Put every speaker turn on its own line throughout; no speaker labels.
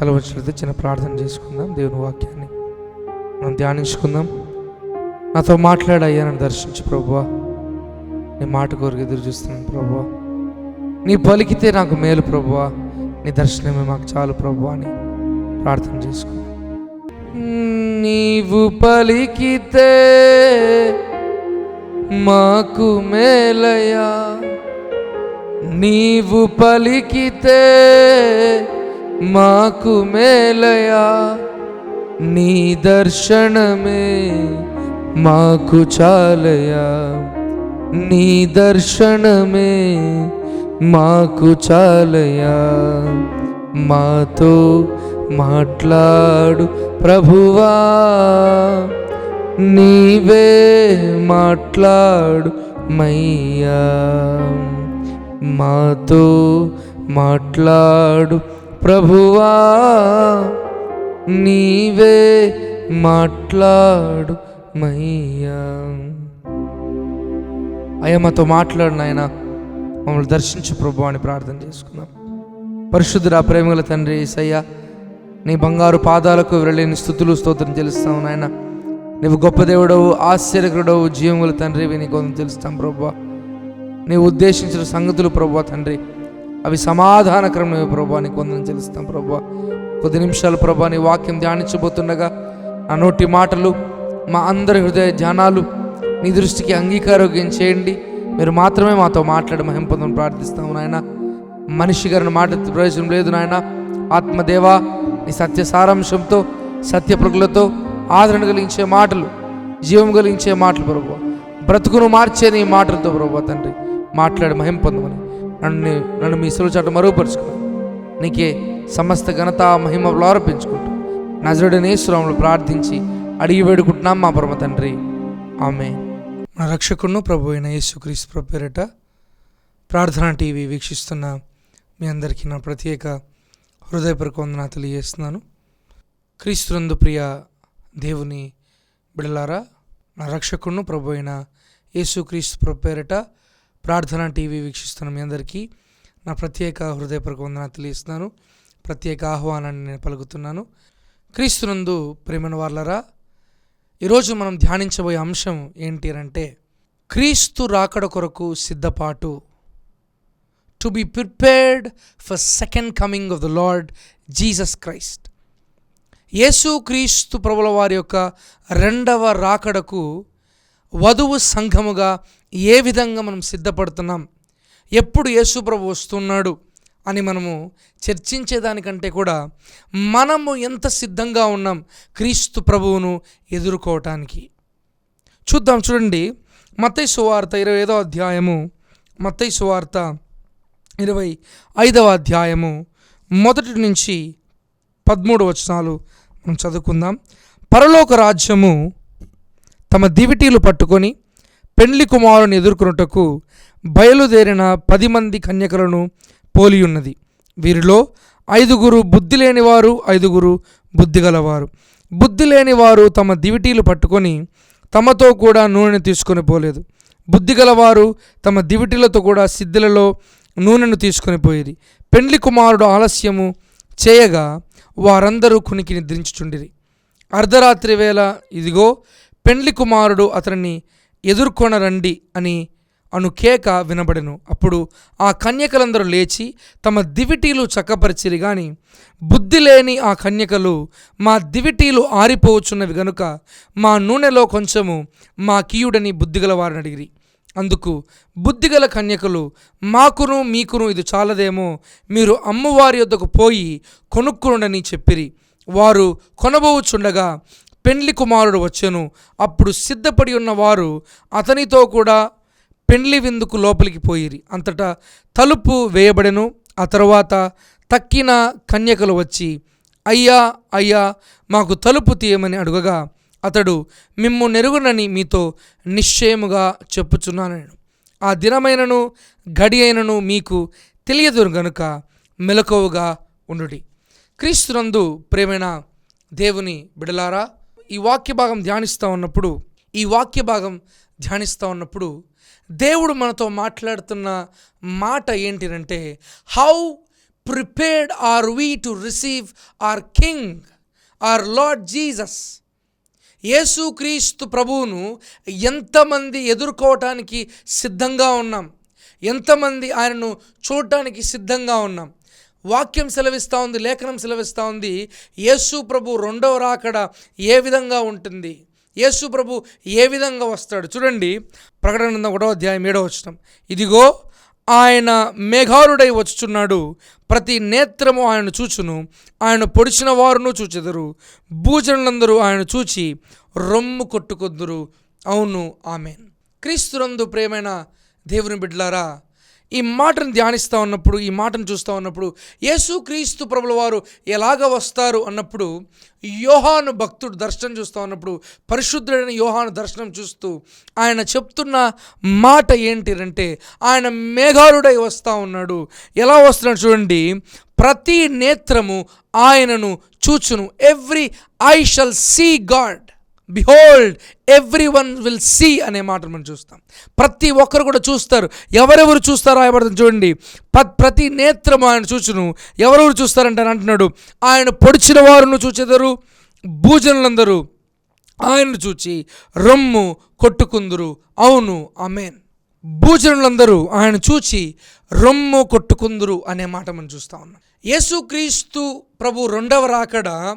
తల వచ్చినట్లయితే చిన్న ప్రార్థన చేసుకుందాం. దేవుని వాక్యాన్ని మనం ధ్యానించుకుందాం. నాతో మాట్లాడయ్యా నన్ను దర్శించు ప్రభువా. నీ మాట కోరిక ఎదురు చూస్తున్నాను ప్రభువా. నీ పలికితే నాకు మేలు ప్రభువా. నీ దర్శనమే మాకు చాలు ప్రభువా అని ప్రార్థన చేసుకుందాం. నీవు పలికితే మాకు మేలయా నీవు పలికితే మాకు మేలయా? నీ దర్శనమే మాకు చాలయా? నీ దర్శనమే మాకు చాలయా? మాతో మాట్లాడు ప్రభువా నీవే మాట్లాడు మయ్యా. మాతో మాట్లాడు ప్రభువా నీవే మాట్లాడు మయ్యా. అయ్యా మాతో మాట్లాడు నాయన. మమ్మల్ని దర్శించు ప్రభు అని ప్రార్థన చేసుకున్నాం. పరిశుద్ధురా ప్రేమగల తండ్రి సయ్యా నీ బంగారు పాదాలకు వెళ్ళని స్థుతులు స్తోత్రం తెలుస్తావు నాయన. నీవు గొప్ప దేవుడవు ఆశ్చర్యకుడవు జీవముల తండ్రి నీ కొంత తెలుస్తాం ప్రభు. నీవు ఉద్దేశించిన సంగతులు ప్రభు తండ్రి. అవి సమాధానకరమైన ప్రభు నీ కొందరం చెల్లిస్తాం ప్రభా. కొద్ది నిమిషాలు ప్రభు నీ వాక్యం ధ్యానించబోతుండగా నా నోటి మాటలు మా అందరి హృదయ ధ్యానాలు నీ దృష్టికి అంగీకారోగ్యం చేయండి. మీరు మాత్రమే మాతో మాట్లాడి మహింపదం ప్రార్థిస్తాము నాయన. మనిషి గారిని మాట ప్రయోజనం లేదు నాయన. ఆత్మదేవా నీ సత్య సారాంశంతో సత్య ప్రగులతో ఆదరణ కలిగించే మాటలు జీవం కలిగించే మాటలు ప్రభు. బ్రతుకును మార్చే నీ మాటలతో ప్రభు తండ్రి మాట్లాడి మహింపొందమని నన్ను నన్ను మీ సులు చాట మరుగుపరుచుకున్నాను నీకే సమస్త ఘనత మహిమ ఆరోపించుకుంటూ నజరుడనే సురంలో ప్రార్థించి అడిగి వేడుకుంటున్నాం మా పరమ తండ్రి. ఆమె మన రక్షకును ప్రభు అయిన యేసుక్రీస్తు ప్రభు ప్రార్థనా టీవీ వీక్షిస్తున్న మీ అందరికీ నా ప్రత్యేక హృదయపూర్వక వందన తెలియజేస్తున్నాను. క్రీస్తునందు ప్రియ దేవుని బిడలారా నా రక్షకును ప్రభు అయిన యేసుక్రీస్తు ప్రభు ప్రార్థన టీవీ వీక్షిస్తున్న మీ అందరికీ నా ప్రత్యేక హృదయపూర్వక వందన తెలియస్తున్నాను ప్రత్యేక ఆహ్వానాన్ని నేను పలుకుతున్నాను. క్రీస్తునందు ప్రేమను వాళ్ళరా ఈరోజు మనం ధ్యానించబోయే అంశం ఏంటి అంటే క్రీస్తు రాకడ కొరకు సిద్ధపాటు. To be prepared for second coming of the Lord Jesus Christ. Yesu Kristu ప్రభుల వారి యొక్క రెండవ రాకడకు వధువు సంఘముగా ఏ విధంగా మనం సిద్ధపడుతున్నాం? ఎప్పుడు యేసుప్రభు వస్తున్నాడు అని మనము చర్చించేదానికంటే కూడా మనము ఎంత సిద్ధంగా ఉన్నాం క్రీస్తు ప్రభువును ఎదుర్కోవటానికి. చూద్దాం చూడండి. మత్తయి సువార్త ఇరవై ఐదవ అధ్యాయము మత్తయి సువార్త ఇరవై ఐదవ అధ్యాయము మొదటి నుంచి పదమూడు వచనాలు మనం చదువుకుందాం. పరలోక రాజ్యము తమ దివిటీలు పట్టుకొని పెండ్లి కుమారుని ఎదుర్కొనుటకు బయలుదేరిన పది మంది కన్యకలను పోలియున్నది వీరిలో ఐదుగురు బుద్ధి లేనివారు ఐదుగురు బుద్ధి గలవారు బుద్ధి లేనివారు తమ దివిటీలు పట్టుకొని తమతో కూడా నూనెను తీసుకొని పోలేదు. బుద్ధి గలవారు తమ దివిటీలతో కూడా సిద్ధులలో నూనెను తీసుకొని పోయేది. పెండ్లి కుమారుడు ఆలస్యము చేయగా వారందరూ కునికి నిద్రించుచుండిరి. అర్ధరాత్రి వేళ ఇదిగో పెండ్లి కుమారుడు అతనిని ఎదుర్కొనరండి అని అను కేక వినబడెను. అప్పుడు ఆ కన్యకలందరూ లేచి తమ దివిటీలు చక్కపరిచిరి గాని బుద్ధి లేని ఆ కన్యకలు మా దివిటీలు ఆరిపోవచ్చున్నవి గనుక మా నూనెలో కొంచెము మా కీయుడని బుద్ధిగలవారని అడిగిరి. అందుకు బుద్ధిగల కన్యకలు మాకును మీకును ఇది చాలదేమో మీరు అమ్మవారి యొద్దకు పోయి కొనుక్కునుడని చెప్పిరి. వారు కొనబోచుండగా పెండ్లి కుమారుడు వచ్చెను. అప్పుడు సిద్ధపడి ఉన్నవారు అతనితో కూడా పెండ్లి విందుకు లోపలికి పోయిరి. అంతటా తలుపు వేయబడెను. ఆ తరువాత తక్కిన కన్యకలు వచ్చి అయ్యా అయ్యా మాకు తలుపు తీయమని అడుగగా అతడు మిమ్ము నెరుగునని మీతో నిశ్చయముగా చెప్పుచున్నాను ఆ దినమైనను గడి అయినను మీకు తెలియదు గనుక మెలకువగా ఉండుడి. క్రీస్తునందు ప్రేమైన దేవుని బిడలారా ఈ వాక్య భాగం ధ్యానిస్తూ ఉన్నప్పుడు ఈ వాక్య భాగం ధ్యానిస్తూ ఉన్నప్పుడు దేవుడు మనతో మాట్లాడుతున్న మాట ఏంటిదంటే how prepared are we to receive our king our Lord Jesus Yesukristu ప్రభువును ఎంతమంది ఎదుర్కోవటానికి సిద్ధంగా ఉన్నాం? ఎంతమంది ఆయనను చూడటానికి సిద్ధంగా ఉన్నాం? వాక్యం సెలవిస్తూ ఉంది లేఖనం సెలవిస్తూ ఉంది. యేసు ప్రభు రెండవ రాకడ ఏ విధంగా ఉంటుంది? యేసు ప్రభు ఏ విధంగా వస్తాడు? చూడండి ప్రకటన ఒకటో అధ్యాయం ఏడో వచ్చినాం ఇదిగో ఆయన మేఘారుడై వచ్చుచున్నాడు. ప్రతి నేత్రము ఆయన చూచును. ఆయన పొడిచిన వారును చూచెదరు. భూజనులందరూ ఆయన చూచి రొమ్ము కొట్టుకొద్దురు అవును ఆమెన్. క్రీస్తునందు ప్రేమైన దేవుని బిడ్డలారా ఈ మాటను ధ్యానిస్తూ ఉన్నప్పుడు ఈ మాటను చూస్తూ ఉన్నప్పుడు యేసు క్రీస్తు ప్రభుల వారు ఎలాగ వస్తారు అన్నప్పుడు యోహాను భక్తుడు దర్శనం చూస్తూ ఉన్నప్పుడు పరిశుద్ధుడైన యోహాను దర్శనం చూస్తూ ఆయన చెప్తున్న మాట ఏంటిదంటే ఆయన మేఘారుడై వస్తూ ఉన్నాడు. ఎలా వస్తున్నాడు చూడండి ప్రతి నేత్రము ఆయనను చూచును. Every eye shall see God behold every one will see అనే మాట మనం చూస్తాం. ప్రతి ఒక్కరు కూడా చూస్తారు. ఎవరెవరు చూస్తారో రాయబడుతుంది చూడండి. ప- ప్రతి నేత్రము ఆయన చూచును. ఎవరెవరు చూస్తారంటే అంటున్నాడు. ఆయన పొడిచిన వారును చూచెదరు భూజనులందరూ ఆయనను చూచి రొమ్ము కొట్టుకుందురు. అవును అమేన్ భూజనులందరూ ఆయన చూచి రొమ్ము కొట్టుకుందురు అనే మాట మనం చూస్తా ఉన్నాం. యేసుక్రీస్తు ప్రభు రెండవ రాకడ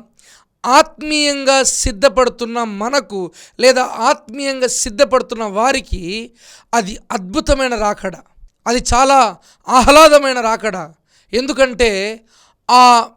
ఆత్మీయంగా సిద్ధపడుతున్న మనకు లేదా ఆత్మీయంగా సిద్ధపడుతున్న వారికి అది అద్భుతమైన రాకడ. అది చాలా ఆహ్లాదమైన రాకడ. ఎందుకంటే ఆ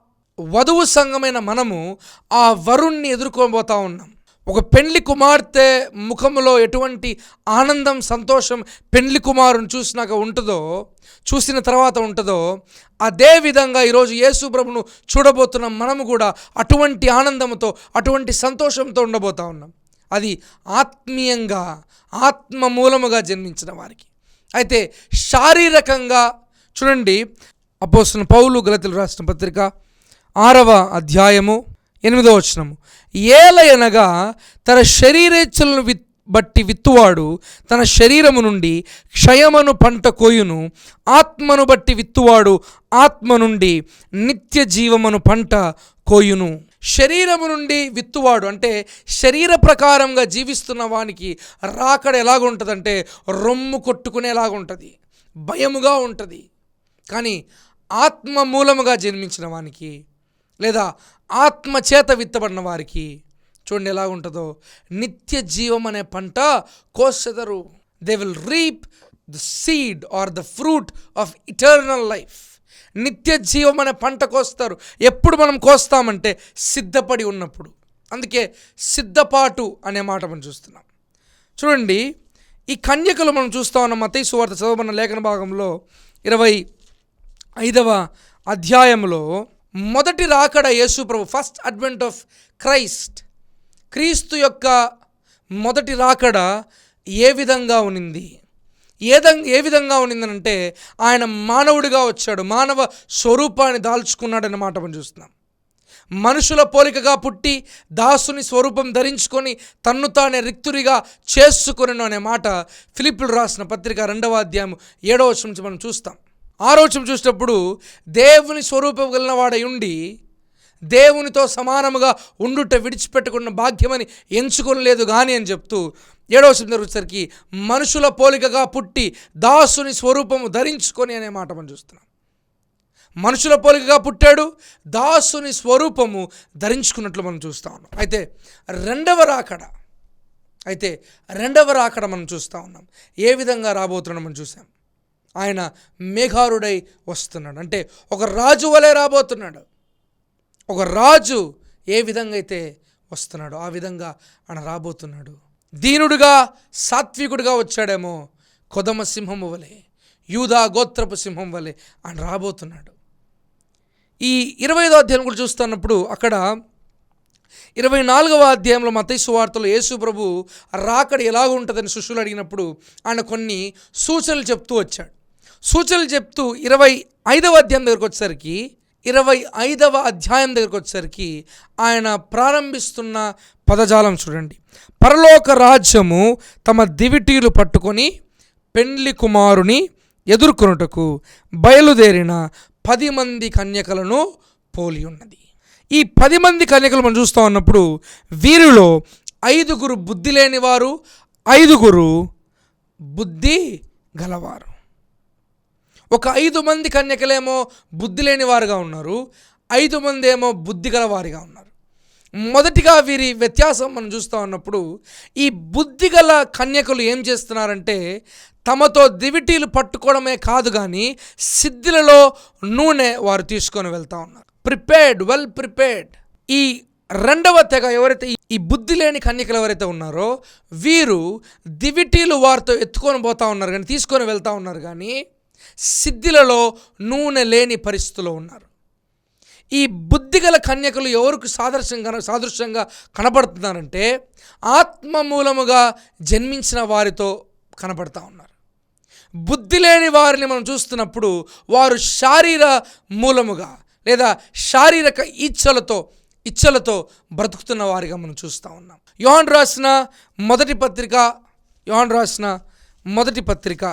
వధువు సంఘమైన మనము ఆ వరుణ్ణి ఎదుర్కోబోతా ఉన్నాం. ఒక పెండ్లి కుమార్తె ముఖములో ఎటువంటి ఆనందం సంతోషం పెండ్లి కుమారుని చూసినాక ఉంటుందో చూసిన తర్వాత ఉంటుందో అదే విధంగా ఈరోజు యేసు ప్రభును చూడబోతున్న మనము కూడా అటువంటి ఆనందంతో అటువంటి సంతోషంతో ఉండబోతా ఉన్నాం. అది ఆత్మీయంగా ఆత్మ మూలముగా జన్మించిన వారికి. అయితే శారీరకంగా చూడండి అపోసిన పౌలు గలతులు రాసిన పత్రిక ఆరవ అధ్యాయము ఎనిమిదో వచనము. ఏలయనగా తన శరీరేచ్ఛలను విత్ బట్టి విత్తువాడు తన శరీరము నుండి క్షయమను పంట కోయును. ఆత్మను బట్టి విత్తువాడు ఆత్మ నుండి నిత్య జీవమను పంట కోయును. శరీరము నుండి విత్తువాడు అంటే శరీర ప్రకారంగా జీవిస్తున్న వానికి రాకడ ఎలాగుంటుందంటే రొమ్ము కొట్టుకునేలాగుంటుంది భయముగా ఉంటుంది. కానీ ఆత్మ మూలముగా జన్మించిన వానికి లేదా ఆత్మ చేత విత్తబడిన వారికి చూడండి ఎలా ఉంటుందో. నిత్య జీవం అనే పంట కోసెదరు they will reap the seed or the fruit of eternal life నిత్య జీవం అనే పంట కోస్తారు. ఎప్పుడు మనం కోస్తామంటే సిద్ధపడి ఉన్నప్పుడు. అందుకే సిద్ధపాటు అనే మాట మనం చూస్తున్నాం. చూడండి ఈ కన్యకలు మనం చూస్తా ఉన్న మతయి సువార్త చదవబడిన లేఖన భాగంలో ఇరవై ఐదవ అధ్యాయంలో మొదటి రాకడ యేసు ప్రభు first advent of Christ Kristu యొక్క మొదటి రాకడ ఏ విధంగా ఉన్నింది? ఏ ఏ విధంగా ఉన్నిందనంటే ఆయన మానవుడిగా వచ్చాడు మానవ స్వరూపాన్ని దాల్చుకున్నాడన్నమాట మనం చూస్తున్నాం. మనుషుల పోలికగా పుట్టి దాసుని స్వరూపం ధరించుకొని తన్ను తానే రిక్తురిగా చేసుకుని అనే మాట ఫిలిప్పులు రాసిన పత్రిక రెండవ అధ్యాయం ఏడవ నుంచి మనం చూస్తాం. ఆరోచన చూసినప్పుడు దేవుని స్వరూపం కలిగిన వాడై ఉండి దేవునితో సమానముగా ఉండుట విడిచిపెట్టుకున్న భాగ్యమని ఎంచుకొనలేదు కానీ అని చెప్తూ ఏడవ వచనం వచ్చేసరికి మనుషుల పోలికగా పుట్టి దాసుని స్వరూపము ధరించుకొని అనే మాట మనం చూస్తున్నాం. మనుషుల పోలికగా పుట్టాడు దాసుని స్వరూపము ధరించుకున్నట్లు మనం చూస్తా ఉన్నాం. అయితే రెండవ రాకడ అయితే రెండవ రాకడ మనం చూస్తూ ఉన్నాం. ఏ విధంగా రాబోతున్నాం మనం చూసాం ఆయన మేఘారుడై వస్తున్నాడు. అంటే ఒక రాజు వలె రాబోతున్నాడు. ఒక రాజు ఏ విధంగా అయితే వస్తున్నాడో ఆ విధంగా ఆయన రాబోతున్నాడు. దీనుడుగా సాత్వికుడిగా వచ్చాడేమో కొదమ సింహము వలె యూదా గోత్రపు సింహం వలె ఆయన రాబోతున్నాడు. ఈ ఇరవై ఐదో అధ్యాయం కూడా చూస్తున్నప్పుడు అక్కడ ఇరవై నాలుగవ అధ్యాయంలో మతైసు వార్తలో యేసు ప్రభు రాకడ ఎలాగ ఉంటుందని శిష్యులు అడిగినప్పుడు ఆయన కొన్ని సూచనలు చెప్తూ వచ్చాడు. సూచనలు చెప్తూ ఇరవై ఐదవ అధ్యాయం దగ్గరకు వచ్చేసరికి ఇరవై ఐదవ అధ్యాయం దగ్గరకు వచ్చేసరికి ఆయన ప్రారంభిస్తున్న పదజాలం చూడండి. పరలోక రాజ్యము తమ దివిటీలు పట్టుకొని పెండ్లి కుమారుని ఎదుర్కొనుటకు బయలుదేరిన పది మంది కన్యకలను పోలి ఉన్నది. ఈ పది మంది కన్యకలు మనం చూస్తూ ఉన్నప్పుడు వీరిలో ఐదుగురు బుద్ధి లేనివారు ఐదుగురు బుద్ధి గలవారు. ఒక ఐదు మంది కన్యకలేమో బుద్ధి లేని వారుగా ఉన్నారు ఐదు మంది ఏమో బుద్ధి గలవారిగా ఉన్నారు. మొదటిగా వీరి వ్యత్యాసం మనం చూస్తూ ఉన్నప్పుడు ఈ బుద్ధిగల కన్యకలు ఏం చేస్తున్నారంటే తమతో దివిటీలు పట్టుకోవడమే కాదు కానీ సిద్ధిలలో నూనె వారు తీసుకొని వెళ్తా ఉన్నారు. ప్రిపేర్డ్ వెల్ ప్రిపేర్డ్ ఈ రెండవ తెగ ఎవరైతే ఈ- ఈ బుద్ధి లేని కన్యకలు ఎవరైతే ఉన్నారో వీరు దివిటీలు వారితో ఎత్తుకొని పోతా ఉన్నారు కానీ తీసుకొని వెళ్తా ఉన్నారు కానీ సిద్ధిలలో నూనె లేని పరిస్థితిలో ఉన్నారు. ఈ బుద్ధిగల కన్యకలు ఎవరికి సాదృశ్యంగా సాదృశ్యంగా కనబడుతున్నారంటే ఆత్మ మూలముగా జన్మించిన వారితో కనబడతా ఉన్నారు. బుద్ధి లేని వారిని మనం చూస్తున్నప్పుడు వారు శారీర మూలముగా లేదా శారీరక ఇచ్చలతో ఇచ్చలతో బ్రతుకుతున్న వారిగా మనం చూస్తూ ఉన్నాం. యోహన్ రాసిన మొదటి పత్రిక యోహన్ రాసిన మొదటి పత్రిక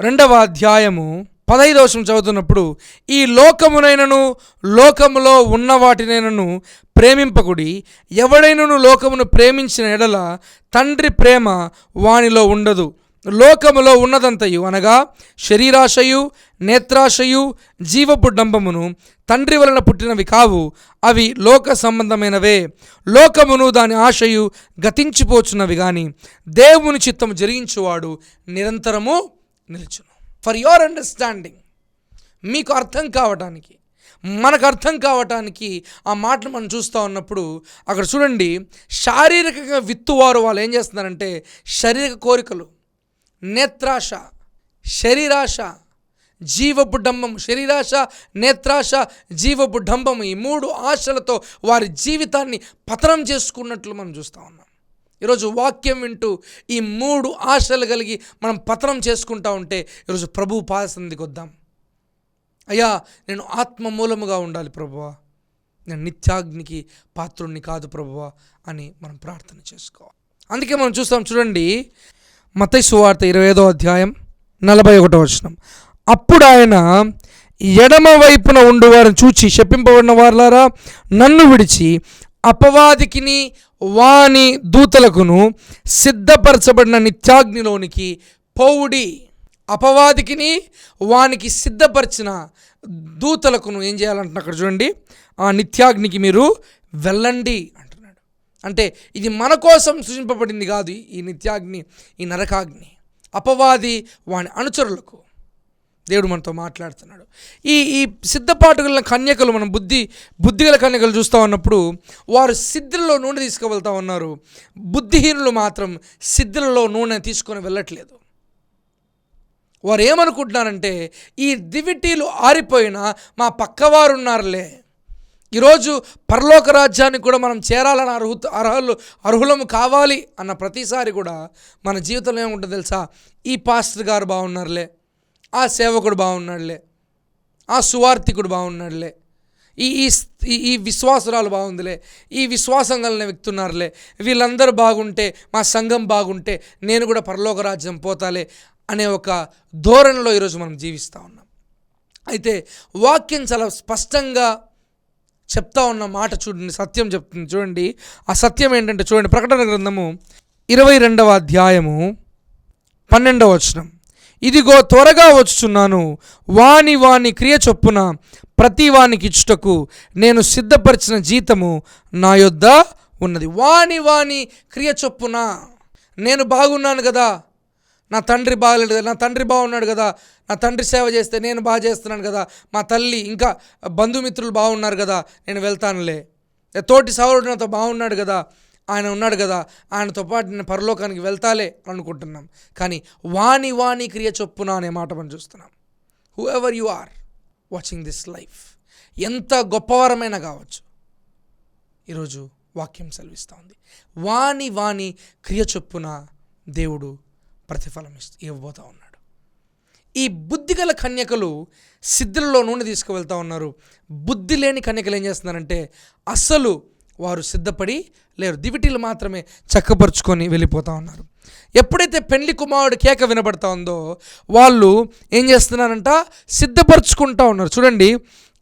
రెండవ అధ్యాయము పదహైదవ వచనం చదువుతున్నప్పుడు ఈ లోకమునైనను లోకములో ఉన్న వాటినైనను ప్రేమింపకుడి ఎవడైనను లోకమును ప్రేమించిన ఎడల తండ్రి ప్రేమ వానిలో ఉండదు. లోకములో ఉన్నదంతయు అనగా శరీరాశయు నేత్రాశయు జీవపు డంబమును తండ్రి వలన పుట్టినవి కావు అవి లోక సంబంధమైనవే. లోకమును దాని ఆశయు గతించిపోచున్నవి కానీ దేవుని చిత్తము జరిగించువాడు నిరంతరము నిలుచును. ఫర్ యువర్ అండర్స్టాండింగ్ మీకు అర్థం కావటానికి మనకు అర్థం కావటానికి ఆ మాటలు మనం చూస్తూ ఉన్నప్పుడు అక్కడ చూడండి శారీరకంగా విత్తువారు వాళ్ళు ఏం చేస్తున్నారంటే శారీరక కోరికలు నేత్రాశ శరీరాశ జీవపు శరీరాశ నేత్రాశ జీవపు ఈ మూడు ఆశలతో వారి జీవితాన్ని పతనం చేసుకున్నట్లు మనం చూస్తూ ఉన్నాం. ఈరోజు వాక్యం వింటూ ఈ మూడు ఆశలు కలిగి మనం పతనం చేసుకుంటా ఉంటే ఈరోజు ప్రభు పాదసందికి వద్దాం. అయ్యా నేను ఆత్మ మూలముగా ఉండాలి ప్రభువా. నేను నిత్యాగ్నికి పాత్రుణ్ణి కాదు ప్రభువా అని మనం ప్రార్థన చేసుకోవాలి. అందుకే మనం చూస్తాం చూడండి మతై సువార్త ఇరవై ఐదో అధ్యాయం నలభై ఒకటో వచనం. అప్పుడు ఆయన ఎడమ వైపున ఉండువారిని చూచి శపింపబడిన వారులారా నన్ను విడిచి అపవాదికిని వాని దూతలకును సిద్ధపరచబడిన నిత్యాగ్నిలోనికి పౌడి అపవాదికిని వానికి సిద్ధపరిచిన దూతలకును ఏం చేయాలంటున్నా అక్కడ చూడండి. ఆ నిత్యాగ్నికి మీరు వెళ్ళండి అంటున్నాడు. అంటే ఇది మన కోసం సృజింపబడింది కాదు ఈ నిత్యాగ్ని ఈ నరకాగ్ని. అపవాది వాని అనుచరులకు దేవుడు మనతో మాట్లాడుతున్నాడు. ఈ ఈ సిద్ధపాటుగల కన్యకలు మనం బుద్ధి బుద్ధిగల కన్యకలు చూస్తూ ఉన్నప్పుడు వారు సిద్ధులలో నూనె తీసుకువెళ్తా ఉన్నారు. బుద్ధిహీనులు మాత్రం సిద్ధులలో నూనె తీసుకొని వెళ్ళట్లేదు. వారు ఏమనుకుంటున్నారంటే ఈ దివిటీలు ఆరిపోయినా మా పక్కవారు ఉన్నారులే ఈరోజు పరలోక రాజ్యానికి కూడా మనం చేరాలని అర్హత అర్హులు అర్హులము కావాలి అన్న ప్రతిసారి కూడా మన జీవితంలో ఏముంటుందో తెలుసా? ఈ పాస్టర్ గారు బాగున్నారులే. ఆ సేవకుడు బాగున్నాడులే. ఆ సువార్థికుడు బాగున్నాడులే. ఈ ఈ ఈ- ఈ విశ్వాసురాలు బాగుందిలే. ఈ విశ్వాసం కలిగిన వ్యక్తున్నారులే. వీళ్ళందరూ బాగుంటే మా సంఘం బాగుంటే నేను కూడా పరలోక రాజ్యం పోతాలే అనే ఒక ధోరణిలో ఈరోజు మనం జీవిస్తూ ఉన్నాం. అయితే వాక్యం చాలా స్పష్టంగా చెప్తా ఉన్న మాట చూడండి సత్యం చెప్తుంది చూడండి. ఆ సత్యం ఏంటంటే చూడండి ప్రకటన గ్రంథము ఇరవై రెండవ అధ్యాయము పన్నెండవ వచనం. ఇదిగో త్వరగా వచ్చుచున్నాను. వాని వాని క్రియ చొప్పున ప్రతి వానికి ఇచ్చుటకు నేను సిద్ధపరిచిన జీతము నా యొద్ద ఉన్నది. వాని వాని క్రియ చొప్పున నేను బాగున్నాను కదా. నా తండ్రి బాగలేడు కదా. నా తండ్రి బాగున్నాడు కదా. నా తండ్రి సేవ చేస్తే నేను బాగా చేస్తున్నాను కదా. మా తల్లి ఇంకా బంధుమిత్రులు బాగున్నారు కదా. నేను వెళ్తానులే. తోటి సహోదరుడు నాతో బాగున్నాడు కదా. ఆయన ఉన్నాడు కదా ఆయనతో పాటు నేను పరలోకానికి వెళ్తాలే అనుకుంటున్నాం. కానీ వాణి వాణి క్రియ చొప్పున అనే మాట మనం చూస్తున్నాం. Whoever you are watching this life ఎంత గొప్పవరమైనా కావచ్చు ఈరోజు వాక్యం సెలవిస్తూ ఉంది. వాణి వాణి క్రియ చొప్పున దేవుడు ప్రతిఫలం ఇస్తూ ఇవ్వబోతా ఉన్నాడు. ఈ బుద్ధిగల కన్యకలు సిద్ధులలో నూనె తీసుకువెళ్తా ఉన్నారు. బుద్ధి లేని కన్యకలు ఏం చేస్తున్నారంటే అస్సలు వారు సిద్ధపడి లేరు. దివిటీలు మాత్రమే చక్కపరుచుకొని వెళ్ళిపోతూ ఉన్నారు. ఎప్పుడైతే పెళ్ళి కుమారుడు కేక వినబడతా ఉందో వాళ్ళు ఏం చేస్తున్నారంట? సిద్ధపరచుకుంటా ఉన్నారు. చూడండి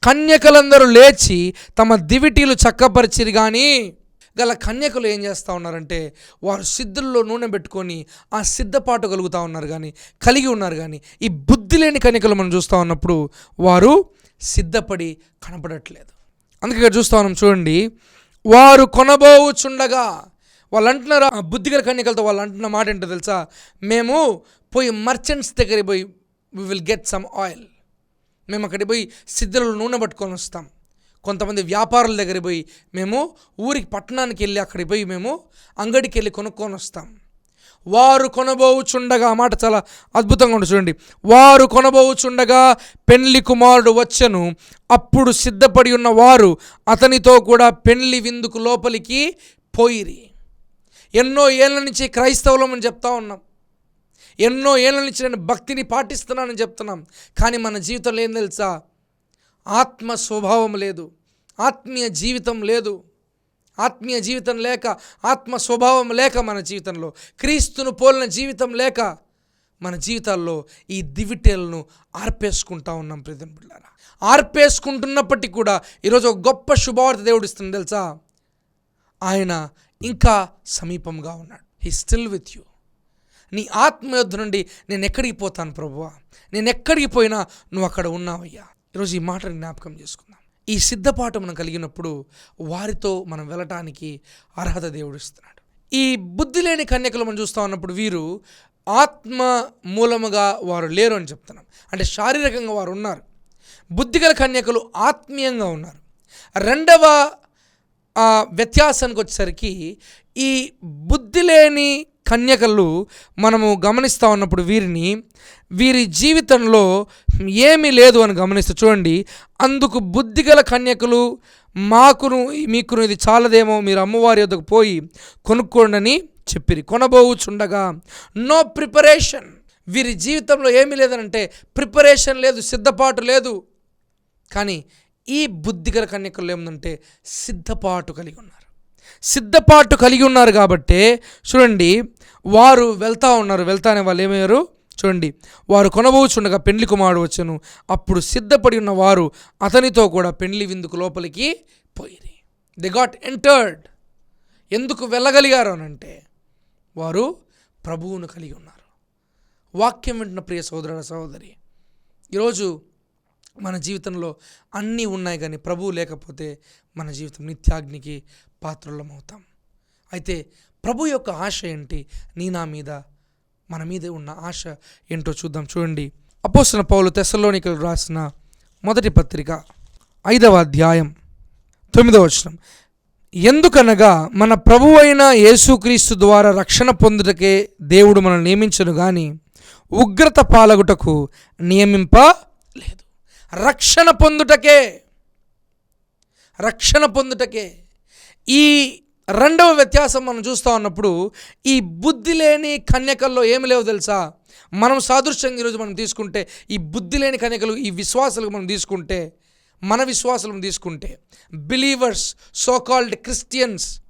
కన్యకలందరూ లేచి తమ దివిటీలు చక్కపరిచిరు కానీ గల కన్యకలు ఏం చేస్తూ ఉన్నారంటే వారు సిద్ధుల్లో నూనె పెట్టుకొని ఆ సిద్ధపాటు కలుగుతూ ఉన్నారు కానీ కలిగి ఉన్నారు కానీ ఈ బుద్ధి లేని కన్యకలు మనం చూస్తూ ఉన్నప్పుడు వారు సిద్ధపడి కనపడట్లేదు. అందుకే ఇక్కడ చూస్తా ఉన్నాం చూడండి వారు కొనబోవుచుండగా. వాళ్ళు అంటున్నారు బుద్ధిగల కన్యకలతో వాళ్ళు అంటున్న మాట ఏంటో తెలుసా? మేము పోయి మర్చెంట్స్ దగ్గరికి పోయి we will get some oil మేము అక్కడికి పోయి సిద్ధులలో నూనె పట్టుకొని వస్తాం. కొంతమంది వ్యాపారుల దగ్గర పోయి మేము ఊరికి పట్టణానికి వెళ్ళి అక్కడికి పోయి మేము అంగడికి వెళ్ళి కొనుక్కొని వస్తాం. వారు కొనబోచుండగా ఆ మాట చాలా అద్భుతంగా ఉంటుంది చూడండి. వారు కొనబోచుండగా పెళ్ళి కుమారుడు వచ్చను అప్పుడు సిద్ధపడి ఉన్న వారు అతనితో కూడా పెళ్ళి విందుకు లోపలికి పోయిరి. ఎన్నో ఏళ్ళ నుంచి క్రైస్తవులం అని చెప్తా ఉన్నాం. ఎన్నో ఏళ్ళ నుంచి నేను భక్తిని పాటిస్తున్నానని చెప్తున్నాం. కానీ మన జీవితంలో ఏం తెలుసా? ఆత్మ స్వభావం లేదు. ఆత్మీయ జీవితం లేదు. ఆత్మీయ జీవితం లేక ఆత్మ స్వభావం లేక మన జీవితంలో క్రీస్తును పోలిన జీవితం లేక మన జీవితాల్లో ఈ దివిటేలను ఆర్పేసుకుంటా ఉన్నాం ప్రీతం ఆర్పేసుకుంటున్నప్పటికీ కూడా ఈరోజు ఒక గొప్ప శుభవార్త దేవుడు ఇస్తుంది తెలుసా? ఆయన ఇంకా సమీపంగా ఉన్నాడు. హీ స్టిల్ విత్ యూ నీ ఆత్మ నుండి నేను ఎక్కడికి పోతాను ప్రభువా? నేను ఎక్కడికి పోయినా నువ్వు అక్కడ ఉన్నావయ్యా. ఈరోజు ఈ మాటని జ్ఞాపకం చేసుకుందాం. ఈ సిద్ధపాటు మనం కలిగినప్పుడు వారితో మనం వెళ్ళటానికి అర్హత దేవుడు ఇస్తున్నాడు. ఈ బుద్ధి లేని కన్యకలు మనం చూస్తూ ఉన్నప్పుడు వీరు ఆత్మ మూలముగా వారు లేరు అని చెప్తున్నాం. అంటే శారీరకంగా వారు ఉన్నారు. బుద్ధిగల కన్యకలు ఆత్మీయంగా ఉన్నారు. రెండవ వ్యత్యాసానికి వచ్చేసరికి ఈ బుద్ధి లేని కన్యకలు మనము గమనిస్తూ ఉన్నప్పుడు వీరిని వీరి జీవితంలో ఏమీ లేదు అని గమనిస్తూ చూడండి అందుకు బుద్ధిగల కన్యకలు మాకును మీకును ఇది చాలదేమో మీరు అమ్మవారి వద్దకు పోయి కొనుక్కోండి చెప్పిరి. కొనబోచుండగా నో ప్రిపరేషన్ వీరి జీవితంలో ఏమీ లేదనంటే ప్రిపరేషన్ లేదు సిద్ధపాటు లేదు. కానీ ఈ బుద్ధిగల కన్యకలు ఏముందంటే సిద్ధపాటు కలిగి ఉన్నారు. సిద్ధపాటు కలిగి ఉన్నారు కాబట్టే చూడండి వారు వెళ్తా ఉన్నారు. వెళ్తానే వాళ్ళు ఏమయ్యారు? చూడండి వారు కొనబోచుండగా పెండ్లి కుమారుడు వచ్చను. అప్పుడు సిద్ధపడి ఉన్న వారు అతనితో కూడా పెండ్లి విందుకు లోపలికి పోయిరి. ది గాట్ ఎంటర్డ్ ఎందుకు వెళ్ళగలిగారు అనంటే వారు ప్రభువును కలిగి ఉన్నారు. వాక్యం వింటున్న ప్రియ సోదరుల సహోదరి ఈరోజు మన జీవితంలో అన్నీ ఉన్నాయి కానీ ప్రభువు లేకపోతే మన జీవితం నిత్యాగ్నికి పాత్రలం అవుతాం అయితే ప్రభు యొక్క ఆశ ఏంటి? నీ నా మీద మన మీద ఉన్న ఆశ ఏంటో చూద్దాం. చూడండి. అపోసిన పౌలు తెసలోనికలు రాసిన మొదటి పత్రిక ఐదవ అధ్యాయం తొమ్మిదవ వచనం. ఎందుకనగా మన ప్రభు అయిన యేసుక్రీస్తు ద్వారా రక్షణ పొందుటకే దేవుడు మనం నియమించను కానీ ఉగ్రత పాలగుటకు నియమింప లేదు. రక్షణ పొందుటకే రక్షణ పొందుటకే. ఈ రెండవ వ్యత్యాసం మనం చూస్తూ ఉన్నప్పుడు ఈ బుద్ధి లేని కన్యకల్లో ఏమి లేవు తెలుసా? మనం సాదృశ్యంగా ఈరోజు మనం తీసుకుంటే ఈ బుద్ధి లేని కన్యకలు ఈ విశ్వాసాలకు మనం తీసుకుంటే మన విశ్వాసాలను తీసుకుంటే బిలీవర్స్ సోకాల్డ్ క్రిస్టియన్స్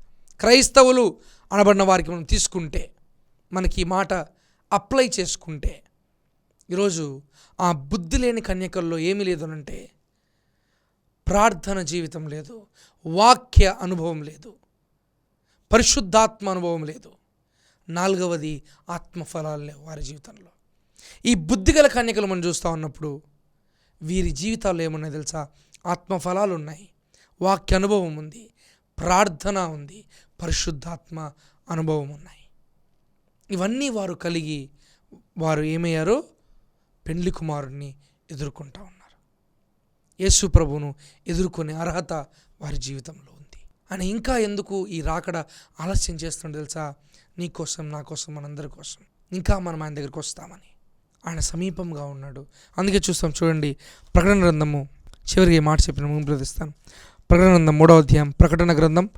క్రైస్తవులు అనబడిన వారికి మనం తీసుకుంటే మనకి ఈ మాట అప్లై చేసుకుంటే ఈరోజు ఆ బుద్ధి లేని కన్యకల్లో ఏమీ లేదు ప్రార్థన జీవితం లేదు వాక్య అనుభవం లేదు పరిశుద్ధాత్మ అనుభవం లేదు. నాలుగవది ఆత్మఫలాలు లేవు వారి జీవితంలో. ఈ బుద్ధిగల కన్యకలు మనం చూస్తూ ఉన్నప్పుడు వీరి జీవితాల్లో ఏమున్నాయి తెలుసా? ఆత్మఫలాలు ఉన్నాయి వాక్య అనుభవం ఉంది ప్రార్థన ఉంది పరిశుద్ధాత్మ అనుభవం ఉన్నాయి. ఇవన్నీ వారు కలిగి వారు ఏమయ్యారో? పెండ్లి కుమారుడిని ఎదుర్కొంటా ఉన్నారు. యేసు ప్రభును ఎదుర్కొనే అర్హత వారి జీవితంలో ఉంది. అని ఇంకా ఎందుకు ఈ రాకడ ఆలస్యం చేస్తుండే తెలుసా? నీ కోసం నా కోసం మనందరి కోసం. ఇంకా మనం ఆయన దగ్గరికి వస్తామని. ఆయన సమీపంగా ఉన్నాడు. అందుకే చూస్తాం చూడండి ప్రకటన గ్రంథము. చివరికి మాట చెప్పిన ముందు ప్రకటన గ్రంథం మూడవ అధ్యాయం ప్రకటన గ్రంథం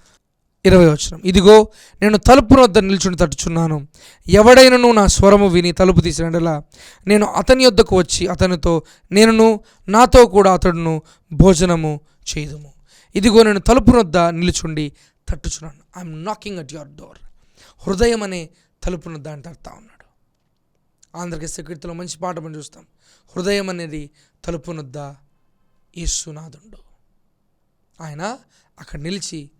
ఇరవై వచనం. ఇదిగో నేను తలుపు వద్ద నిల్చుని తట్టుచున్నాను ఎవడైనను నా స్వరము విని తలుపు తీసినలా నేను అతని యొద్దకు వచ్చి అతనితో నేనును నాతో కూడా అతడును భోజనము చేయదుము ఇదిగో నేను తలుపు వద్ద నిలుచుండి తట్టుచున్నాను. I'm knocking at your door హృదయం అనే తలుపునొద్ద అంటే తడతా ఉన్నాడు. ఆంధ్రకేశ కీర్తిలో మంచి పాట మనం చూస్తాం. హృదయం అనేది తలుపునొద్ద యేసునాథుండు ఆయన అక్కడ నిలిచి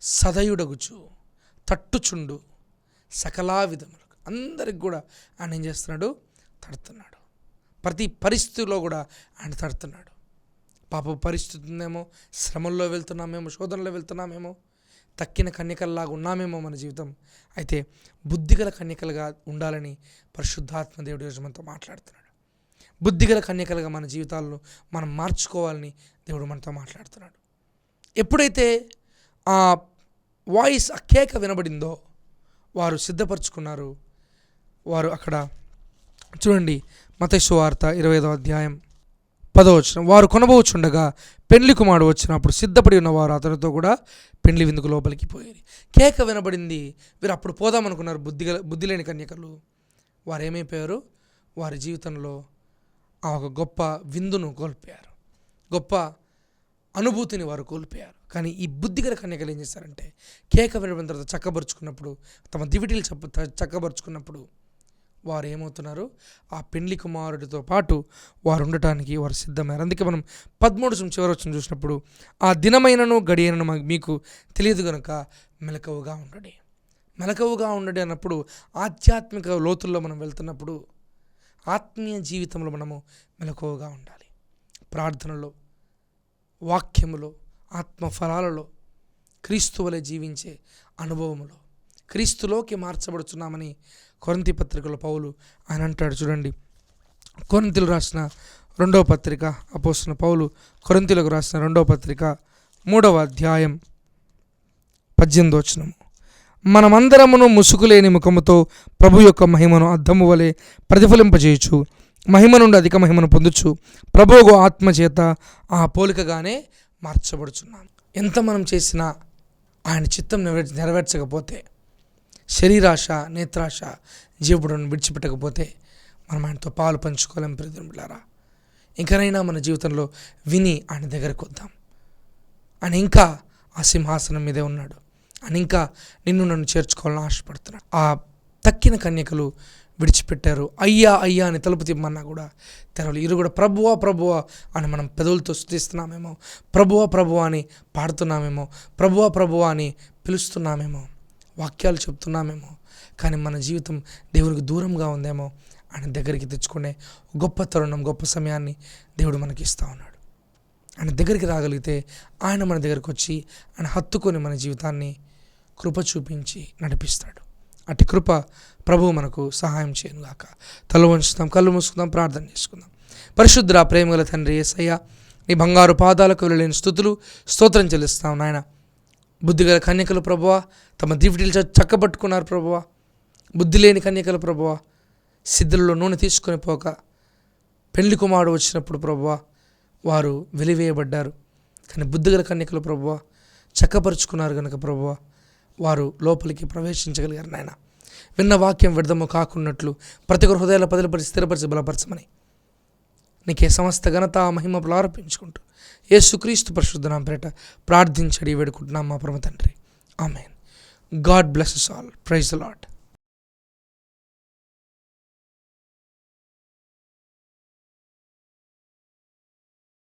సదయుడగుచు తట్టుచుండు సకలా విధములకు అందరికి కూడా ఆయన ఏం చేస్తున్నాడు? తడుతున్నాడు. ప్రతి పరిస్థితిలో కూడా ఆయన తడుతున్నాడు. పాప పరిస్థితి ఉందేమో శ్రమల్లో వెళ్తున్నామేమో? శోధనలో వెళ్తున్నామేమో? తక్కిన కన్యకల్లాగా ఉన్నామేమో మన జీవితం? అయితే బుద్ధిగల కన్యకలుగా ఉండాలని పరిశుద్ధాత్మ దేవుడు రోజు మనతో మాట్లాడుతున్నాడు. బుద్ధిగల కన్యకలుగా మన జీవితాలను మనం మార్చుకోవాలని దేవుడు మనతో మాట్లాడుతున్నాడు. ఎప్పుడైతే ఆ వాయిస్ ఆ కేక వినబడిందో వారు సిద్ధపరచుకున్నారు. వారు అక్కడ చూడండి మతేశ్వ వార్త ఇరవై ఐదవ అధ్యాయం పదవచనం వారు కొనబోచుండగా పెండ్లి కుమారుడు వచ్చినప్పుడు సిద్ధపడి ఉన్నవారు అతనితో కూడా పెండ్లి విందుకు లోపలికి పోయారు కేక వినబడింది. వీరు అప్పుడు పోదామనుకున్నారు బుద్ధి బుద్ధి లేని కన్యకలు. వారు ఏమైపోయారు వారి జీవితంలో ఆ ఒక గొప్ప విందును కోల్పోయారు. గొప్ప అనుభూతిని వారు కోల్పోయారు. కానీ ఈ బుద్ధిగల కన్యకలు ఏం చేశారంటే కేక వినబడిన తర్వాత చక్కబరుచుకున్నప్పుడు తమ దివిటీలు చప్ప చక్కబరుచుకున్నప్పుడు వారు ఏమవుతున్నారు? ఆ పెండ్లి కుమారుడితో పాటు వారు ఉండటానికి వారు సిద్ధమయ్యారు. అందుకే మనం పదమూడు నుంచి చివరి వచ్చిన చూసినప్పుడు ఆ దినమైనను గడియనను మీకు తెలియదు కనుక మెలకువగా ఉండడి. మెలకువగా ఉండడి అన్నప్పుడు ఆధ్యాత్మిక లోతుల్లో మనం వెళ్తున్నప్పుడు ఆత్మీయ జీవితంలో మనము మెలకువగా ఉండాలి. ప్రార్థనలో వాక్యములో ఆత్మ ఫలాలలో క్రీస్తు వలె జీవించే అనుభవములో. క్రీస్తులోకి మార్చబడుచున్నామని కొరంతి పత్రికలో పౌలు ఆయన అంటాడు చూడండి. కొరంతిలు రాసిన రెండవ పత్రిక అపోసిన పౌలు కొరంతిలకు రాసిన రెండవ పత్రిక మూడవ అధ్యాయం పద్దెనిమిది వచనము. మనమందరమును ముసుగులేని ముఖముతో ప్రభు యొక్క మహిమను అద్దము వలె ప్రతిఫలింపజేయచ్చు మహిమ నుండి అధిక మహిమను పొందుచు ప్రభువు ఆత్మ చేత ఆ పోలికగానే మార్చబడుచున్నాం. ఎంత మనం చేసినా ఆయన చిత్తం నెరవేర్చ నెరవేర్చకపోతే శరీరాశ నేత్రాశ జీవుడును విడిచిపెట్టకపోతే మనం ఆయనతో పాలు పంచుకోలేం ప్రతినిధులారా ఇంకనైనా మన జీవితంలో విని ఆయన దగ్గరకు వద్దాం. ఆయన ఇంకా ఆ సింహాసనం మీదే ఉన్నాడు. ఆయన ఇంకా నిన్ను నన్ను చేర్చుకోవాలని ఆశపడుతున్నాడు. ఆ తక్కిన కన్యకలు విడిచిపెట్టారు. అయ్యా అయ్యా అని తలుపు తిమ్మన్నా కూడా తెరవలు ఇరు కూడా ప్రభువా ప్రభువా అని మనం పెదవులతో స్థుతిస్తున్నామేమో. ప్రభువా ప్రభువా అని పాడుతున్నామేమో. ప్రభువా ప్రభువా అని పిలుస్తున్నామేమో. వాక్యాలు చెప్తున్నామేమో. కానీ మన జీవితం దేవునికి దూరంగా ఉందేమో ఆయన దగ్గరికి తెచ్చుకునే గొప్ప తరుణం గొప్ప సమయాన్ని దేవుడు మనకి ఇస్తూ ఉన్నాడు. ఆయన దగ్గరికి రాగలిగితే ఆయన మన దగ్గరికి వచ్చి ఆయన హత్తుకొని మన జీవితాన్ని కృప చూపించి నడిపిస్తాడు. అటు కృప ప్రభువు మనకు సహాయం చేయనుగాక తల వంచుతాం కళ్ళు మూసుకుందాం ప్రార్థన చేసుకుందాం. పరిశుద్ర ప్రేమగల తండ్రి ఏసయ్య నీ బంగారు పాదాలకు వెళ్ళలేని స్థుతులు స్తోత్రం చెల్లిస్తాం నాయన. బుద్ధిగల కన్యకలు ప్రభువ తమ దివిటీలు చక్కబట్టుకున్నారు ప్రభువ. బుద్ధి లేని కన్యకలు ప్రభువ సిద్ధులలో నూనె తీసుకొని పోక. పెళ్ళి కుమారుడు వచ్చినప్పుడు ప్రభువ వారు వెలివేయబడ్డారు. కానీ బుద్ధిగల కన్యకలు ప్రభువ చక్కపరుచుకున్నారు కనుక ప్రభువా. వారు లోపలికి ప్రవేశించగలిగారు నాయన. విన్న వాక్యం విడదము కాకున్నట్లు ప్రతి ఒక్క హృదయాల పదిలపరిచి స్థిరపరిచి బలపరచమని. నీకే సమస్త ఘనత మహిమ ప్రారంభించుకుంటూ యేసుక్రీస్తు పరిశుద్ధ నామ పేరట ప్రార్థించడి వేడుకుంటున్నాం మా పరమ తండ్రి. Amen. God bless all praise Lord